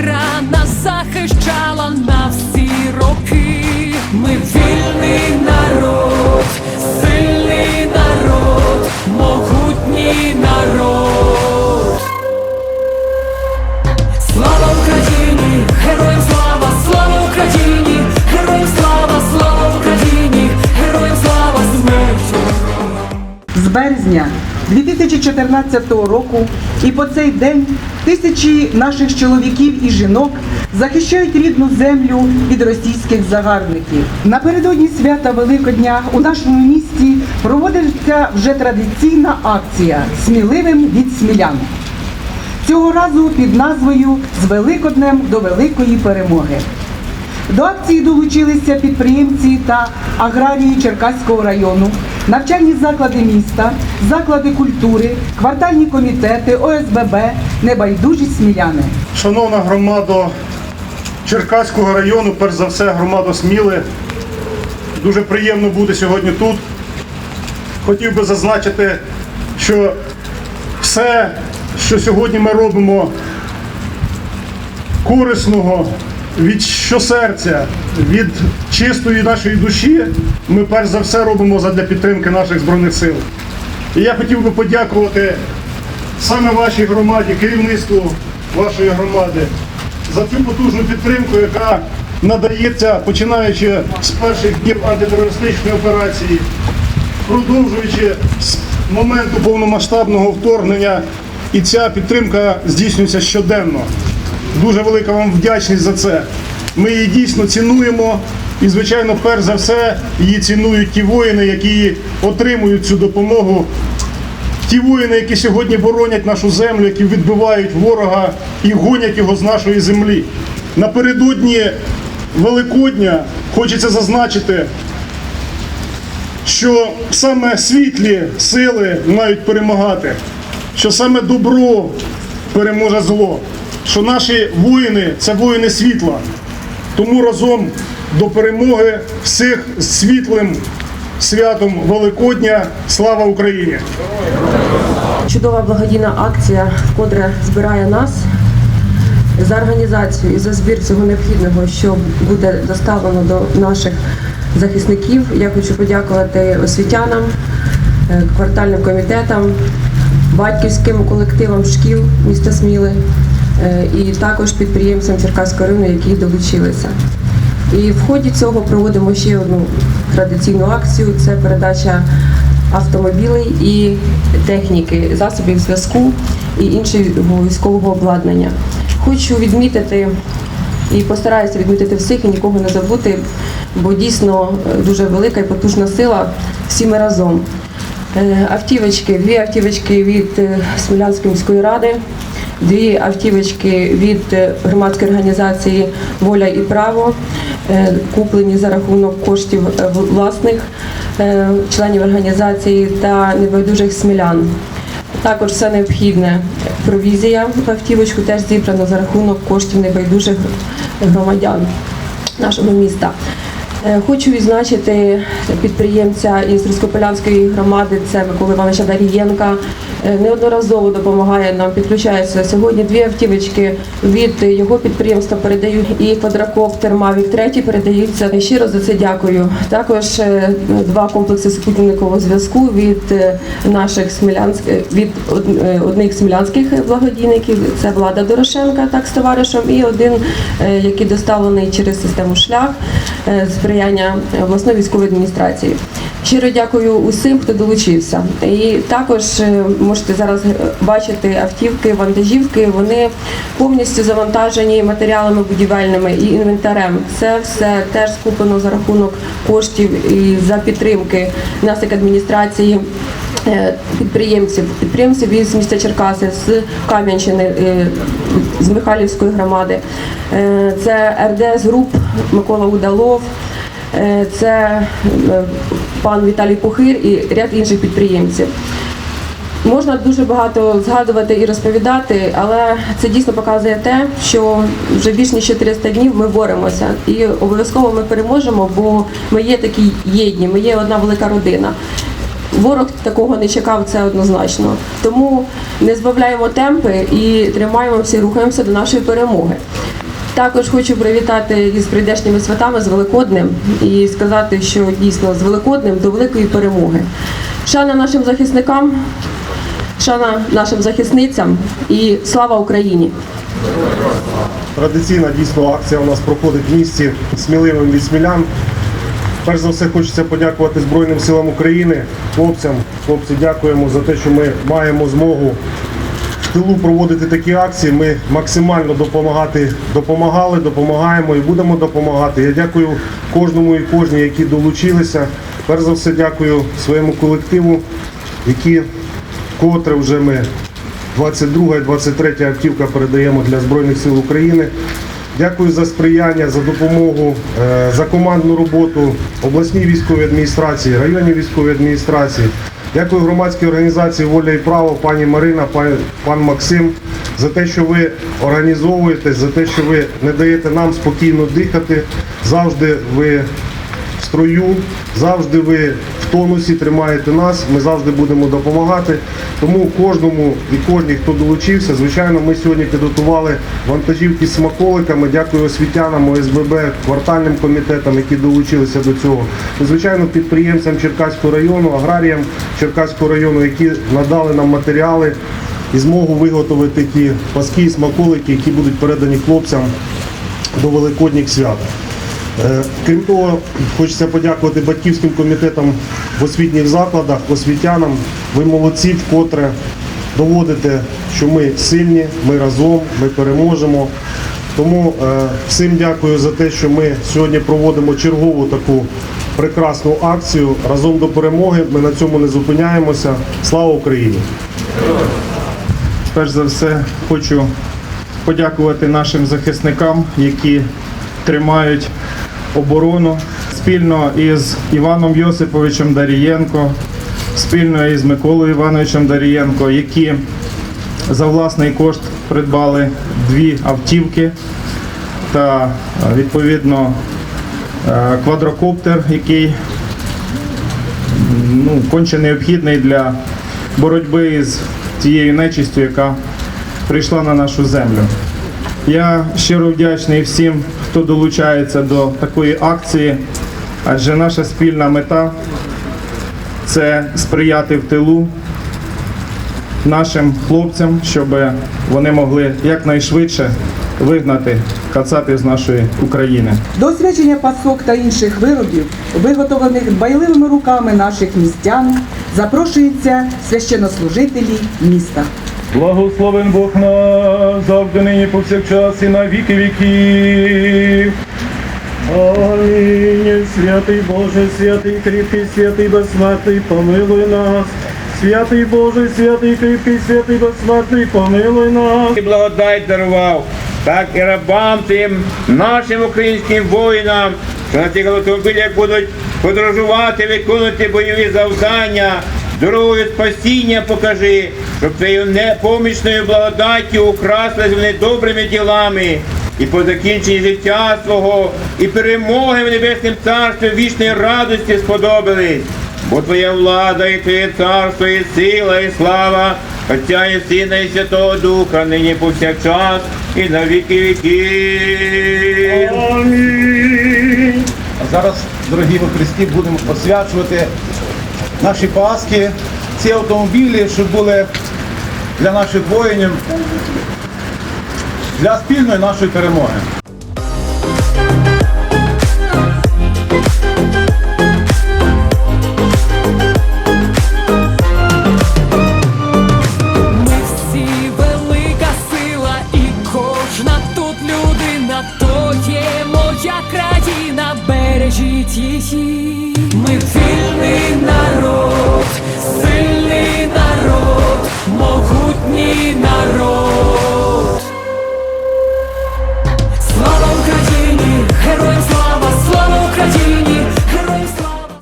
віра нас захищала на всі роки. Ми вільний народ, сильний народ, могутній народ. 2014 року і по цей день тисячі наших чоловіків і жінок захищають рідну землю від російських загарбників. Напередодні свята Великодня у нашому місті проводиться вже традиційна акція Сміливим від смілян. Цього разу під назвою З Великоднем до великої перемоги. До акції долучилися підприємці та аграрії Черкаського району, навчальні заклади міста, заклади культури, квартальні комітети, ОСББ, небайдужі сміляни. Шановна громада Черкаського району, перш за все, громада Сміли. Дуже приємно бути сьогодні тут. Хотів би зазначити, що все, що сьогодні ми робимо корисного від щосерця, від чистої нашої душі, ми перш за все робимо задля підтримки наших Збройних сил. І я хотів би подякувати саме вашій громаді, керівництву вашої громади за цю потужну підтримку, яка надається починаючи з перших днів антитерористичної операції, продовжуючи з моменту повномасштабного вторгнення. І ця підтримка здійснюється щоденно. Дуже велика вам вдячність за це. Ми її дійсно цінуємо. І, звичайно, перш за все, її цінують ті воїни, які отримують цю допомогу Ті воїни, які сьогодні боронять нашу землю, які відбивають ворога і гонять його з нашої землі. Напередодні Великодня хочеться зазначити, що саме світлі сили мають перемагати, що саме добро переможе зло, що наші воїни це воїни світла. Тому разом до перемоги всіх з світлим святом Великодня. Слава Україні! Чудова благодійна акція, вкотре збирає нас за організацію і за збір всього необхідного, що буде доставлено до наших захисників. Я хочу подякувати освітянам, е, квартальним комітетам, батьківським колективам шкіл міста Сміли і також підприємцям Черкаського району, які долучилися. І в ході цього проводимо ще одну традиційну акцію це передача автомобілей і техніки, засобів зв'язку і іншого військового обладнання. Хочу відмітити і постараюся відмітити всіх і нікого не забути, бо дійсно е, дуже велика і потужна сила всі ми разом. Е, Автівочки, дві автівочки від е, Смілянської міської ради, дві автівочки від е, громадської організації Воля і право, е, куплені за рахунок коштів е, власних членів організації та небайдужих смілян. Також все необхідне провізія в автівочку теж зібрано за рахунок коштів небайдужих громадян нашого міста. Е, Хочу відзначити підприємця із Трускополянської громади, це Микола Івановича Дарієнка. Е, Неодноразово допомагає нам, підключається. Сьогодні дві автівочки від його підприємства передають і квадрокоптер Мавік третій передаються. Щиро за це дякую. Також е, два комплекси супутникового зв'язку від е, наших смілянських від е, одних смілянських благодійників. Це Влада Дорошенка, так з товаришем, і один, е, який доставлений через систему шлях е, сприяння обласної військової адміністрації. Щиро дякую усім, хто долучився. І також е, можете зараз е, бачити автівки, вантажівки. Вони повністю завантажені матеріалами будівельними і інвентарем. Це все теж скуплено за рахунок коштів і за підтримки нас як адміністрації. е, Підприємців, підприємців із міста Черкаси, з Кам'янщини, е, з Михайлівської громади. Е, Це РДС груп Микола Удалов, Е, Це е, пан Віталій Пухир і ряд інших підприємців. Можна дуже багато згадувати і розповідати, але це дійсно показує те, що вже більш ніж 400 днів ми боремося і обов'язково ми переможемо, бо ми є такі єдні, ми є одна велика родина. Ворог такого не чекав, це однозначно. Тому не збавляємо темпи і тримаємо всі, рухаємося до нашої перемоги. Також хочу привітати із прийдешніми святами з Великоднем і сказати, що дійсно з Великоднем до великої перемоги. Шана нашим захисникам, шана нашим захисницям і слава Україні! Традиційна дійсно акція у нас проходить в місті сміливим від смілян. Перш за все хочеться подякувати Збройним силам України, хлопцям. Хлопці, дякуємо за те, що ми маємо змогу тилу проводити такі акції. Ми максимально допомагати допомагали, допомагаємо і будемо допомагати. Я дякую кожному і кожній, які долучилися. Перш за все, дякую своєму колективу, які котре вже ми 22 і 23 автівка передаємо для Збройних сил України. Дякую за сприяння, за допомогу, е, за командну роботу обласній військовій адміністрації, районній військовій адміністрації. Дякую громадській організації Воля і право, пані Марина, пан, пан Максим, за те, що ви організовуєтесь, за те, що ви не даєте нам спокійно дихати. Завжди ви в строю, завжди ви тонусі тримаєте нас, ми завжди будемо допомагати. Тому кожному і кожній, хто долучився, звичайно, ми сьогодні підготували вантажівки з смаколиками. Дякую освітянам, ОСББ, квартальним комітетам, які долучилися до цього. І, звичайно, підприємцям Черкаського району, аграріям Черкаського району, які надали нам матеріали і змогу виготовити ті паски і смаколики, які будуть передані хлопцям до Великодніх свят. Е, Крім того, хочеться подякувати батьківським комітетам в освітніх закладах, освітянам. Ви молодці, вкотре доводите, що ми сильні, ми разом, ми переможемо. Тому е, всім дякую за те, що ми сьогодні проводимо чергову таку прекрасну акцію. Разом до перемоги. Ми на цьому не зупиняємося. Слава Україні! Перш за все, хочу подякувати нашим захисникам, які тримають оборону спільно із Іваном Йосиповичем Дарієнко, спільно із Миколою Івановичем Дарієнко, які за власний кошт придбали дві автівки та відповідно е, квадрокоптер, який ну, конче необхідний для боротьби з тією нечистю, яка прийшла на нашу землю. Я щиро вдячний всім, хто долучається до такої акції, адже наша спільна мета це сприяти в тилу нашим хлопцям, щоб вони могли якнайшвидше вигнати кацапів з нашої України. До освячення пасок та інших виробів, виготовлених дбайливими руками наших містян, запрошуються священнослужителі міста. Благословен Бог наш, завжди нині повсякчас і на віки віків. Амінь. Святий Боже, святий кріпкий, святий безсмертний, помилуй нас. Святий Боже, святий кріпкий, святий безсмертний, помилуй нас. і благодать дарував, так і рабам тим, нашим українським воїнам, що на цих автомобілях будуть подорожувати, виконувати бойові завдання. Дорогою спасіння покажи, щоб твоєю непомічною благодаттю украсились вони добрими ділами. І по закінченні життя свого, і перемоги в небеснім царстві вічної радості сподобались. Бо Твоя влада і Твоє царство, і сила, і слава, Отця і Сина, і Святого Духа, нині повсякчас, і на віки віків. Амінь. А зараз, дорогі во Христі, будемо посвячувати наші паски, ці автомобілі, що були для наших воїнів, для спільної нашої перемоги. Моя країна бережіть її. Arroz.